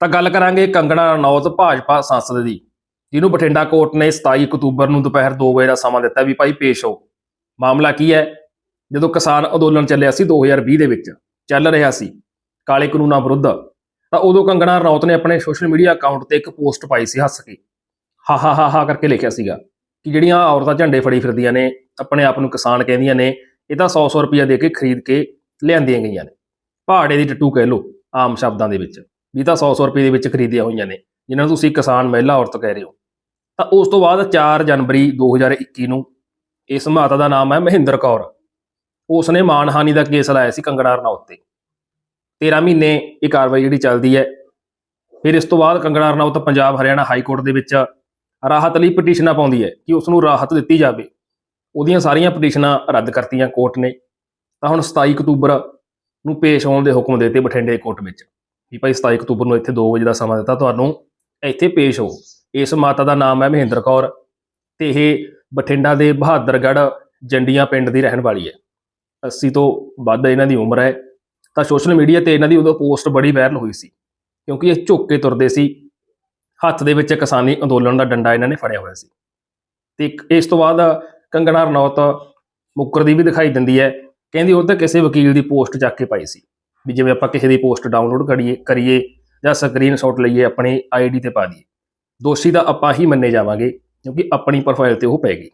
ਤਾਂ ਗੱਲ ਕਰਾਂਗੇ ਕੰਗਣਾ ਰਣੌਤ, ਭਾਜਪਾ ਸੰਸਦ ਦੀ। ਜਿਹਨੂੰ ਬਠਿੰਡਾ ਕੋਰਟ ਨੇ 27 ਅਕਤੂਬਰ ਨੂੰ ਦੁਪਹਿਰ 2 ਵਜੇ ਦਾ ਸਮਾਂ ਦਿੱਤਾ ਵੀ ਭਾਈ ਪੇਸ਼ ਹੋ। ਮਾਮਲਾ ਕੀ ਹੈ? ਜਦੋਂ ਕਿਸਾਨ ਅੰਦੋਲਨ ਚੱਲਿਆ ਸੀ 2020 ਦੇ ਵਿੱਚ, ਚੱਲ ਰਿਹਾ ਸੀ ਕਾਲੇ ਕਾਨੂੰਨਾਂ ਵਿਰੁੱਧ, ਤਾਂ ਉਦੋਂ ਕੰਗਣਾ ਰਣੌਤ ਨੇ ਆਪਣੇ ਸੋਸ਼ਲ ਮੀਡੀਆ ਅਕਾਊਂਟ ਤੇ ਇੱਕ ਪੋਸਟ ਪਾਈ ਸੀ ਹੱਸ ਕੇ। ਹਾ ਹਾ ਹਾ ਹਾ ਕਰਕੇ ਲਿਖਿਆ ਸੀਗਾ ਕਿ ਜਿਹੜੀਆਂ ਔਰਤਾਂ ਝੰਡੇ ਫੜੀ ਫਿਰਦੀਆਂ ਨੇ, ਆਪਣੇ ਆਪ ਨੂੰ ਕਿਸਾਨ ਕਹਿੰਦੀਆਂ ਨੇ, ਇਹ ਤਾਂ 100-100 ਰੁਪਇਆ ਦੇ ਕੇ ਖਰੀਦ ਕੇ ਲਿਆਂਦੀਆਂ ਗਈਆਂ ਨੇ। ਪਹਾੜੇ ਦੀ ਟੱਟੂ ਕਹਿ ਲਓ, ਆਮ ਸ਼ਬਦਾਂ ਦੇ ਵਿੱਚ। ਵੀ ਤਾਂ 100-100 ਰੁਪਏ ਦੇ ਵਿੱਚ ਖਰੀਦੀਆਂ ਹੋਈਆਂ ਨੇ, ਜਿਨ੍ਹਾਂ ਨੂੰ ਤੁਸੀਂ ਕਿਸਾਨ ਮਹਿਲਾ ਔਰਤ ਕਹਿ ਰਹੇ ਹੋ। ਤਾਂ ਉਸ ਤੋਂ ਬਾਅਦ 4 ਜਨਵਰੀ 2021 ਨੂੰ ਇਸ ਮਾਤਾ ਦਾ ਨਾਮ ਹੈ ਮਹਿੰਦਰ ਕੌਰ। ਉਸ ਨੇ ਮਾਨਹਾਨੀ ਦਾ ਕੇਸ ਲਾਇਆ ਸੀ ਕੰਗਣਾ ਰਣੌਤ ਤੇ। 13 ਮਹੀਨੇ ਇਹ ਕਾਰਵਾਈ ਜਿਹੜੀ ਚੱਲਦੀ ਹੈ, ਫਿਰ ਇਸ ਤੋਂ ਬਾਅਦ ਕੰਗਣਾ ਰਣੌਤ ਪੰਜਾਬ ਹਰਿਆਣਾ ਹਾਈ ਕੋਰਟ ਦੇ ਵਿੱਚ ਰਾਹਤ ਲਈ ਪਟੀਸ਼ਨਾਂ ਪਾਉਂਦੀ ਹੈ ਕਿ ਉਸ ਨੂੰ ਰਾਹਤ ਦਿੱਤੀ ਜਾਵੇ। ਉਹਦੀਆਂ ਸਾਰੀਆਂ ਪਟੀਸ਼ਨਾਂ ਰੱਦ ਕਰਤੀਆਂ ਕੋਰਟ ਨੇ। ਤਾਂ ਹੁਣ 27 ਅਕਤੂਬਰ ਨੂੰ ਪੇਸ਼ ਹੋਣ ਦੇ ਹੁਕਮ ਦਿੱਤੇ ਬਠਿੰਡੇ ਕੋਰਟ ਵਿੱਚ। ਵੀ ਭਾਈ 27 ਅਕਤੂਬਰ ਨੂੰ ਇੱਥੇ 2 ਵਜੇ ਦਾ ਸਮਾਂ ਦਿੱਤਾ ਤੁਹਾਨੂੰ, ਇੱਥੇ ਪੇਸ਼ ਹੋ। ਇਸ ਮਾਤਾ ਦਾ ਨਾਮ ਹੈ ਮਹਿੰਦਰ ਕੌਰ ਤੇ ਇਹ ਬਠਿੰਡਾ ਦੇ ਬਹਾਦਰਗੜ੍ਹ ਜੰਡੀਆਂ ਪਿੰਡ ਦੀ ਰਹਿਣ ਵਾਲੀ ਹੈ। 80 ਤੋਂ ਵੱਧ ਇਹਨਾਂ ਦੀ ਉਮਰ ਹੈ। ਤਾਂ ਸੋਸ਼ਲ ਮੀਡੀਆ ਤੇ ਇਹਨਾਂ ਦੀ ਉਦੋਂ ਪੋਸਟ ਬੜੀ ਵਾਇਰਲ ਹੋਈ ਸੀ, ਕਿਉਂਕਿ ਇਹ ਝੁੱਕ ਕੇ ਤੁਰਦੇ ਸੀ। ਹੱਥ ਦੇ ਵਿੱਚ ਕਿਸਾਨੀ ਅੰਦੋਲਨ ਦਾ ਡੰਡਾ ਇਹਨਾਂ ਨੇ ਫੜਿਆ ਹੋਇਆ ਸੀ। ਤੇ ਇਸ ਤੋਂ ਬਾਅਦ ਕੰਗਣਾ ਰਣੌਤ ਮੁੱਕਰ ਦੀ ਵੀ ਦਿਖਾਈ ਦਿੰਦੀ ਹੈ। ਕਹਿੰਦੀ ਉਹ ਤਾਂ ਕਿਸੇ ਵਕੀਲ ਦੀ ਪੋਸਟ ਚੱਕ ਕੇ ਪਾਈ ਸੀ। ਵੀ ਜਿਵੇਂ ਆਪਾਂ ਕਿਸੇ ਦੀ ਪੋਸਟ ਡਾਊਨਲੋਡ ਕਰੀਏ ਕਰੀਏ ਜਾਂ ਸਕਰੀਨਸ਼ਾਟ ਲਈਏ, ਆਪਣੀ ਆਈਡੀ ਤੇ ਪਾ ਦਈਏ। ਦੋਸ਼ੀ ਤਾਂ ਆਪਾਂ ਹੀ ਮੰਨੇ ਜਾਵਾਂਗੇ, ਕਿਉਂਕਿ ਆਪਣੀ ਪ੍ਰੋਫਾਈਲ ਤੇ ਉਹ ਪੈ ਗਈ।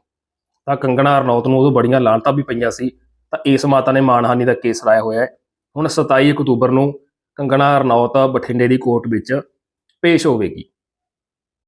ਤਾਂ ਕੰਗਣਾ ਰਣੌਤ ਨੂੰ ਉਦੋਂ ਬੜੀਆਂ ਲਾਂਤਾਂ ਵੀ ਪਈਆਂ ਸੀ, ਤਾਂ ਇਸ ਮਾਤਾ ਨੇ ਮਾਨਹਾਨੀ ਦਾ ਕੇਸ ਲਾਇਆ ਹੋਇਆ ਹੈ। ਹੁਣ 27 ਅਕਤੂਬਰ ਨੂੰ ਕੰਗਣਾ ਰਣੌਤ ਬਠਿੰਡੇ ਦੀ ਕੋਰਟ ਵਿੱਚ ਪੇਸ਼ ਹੋਵੇਗੀ।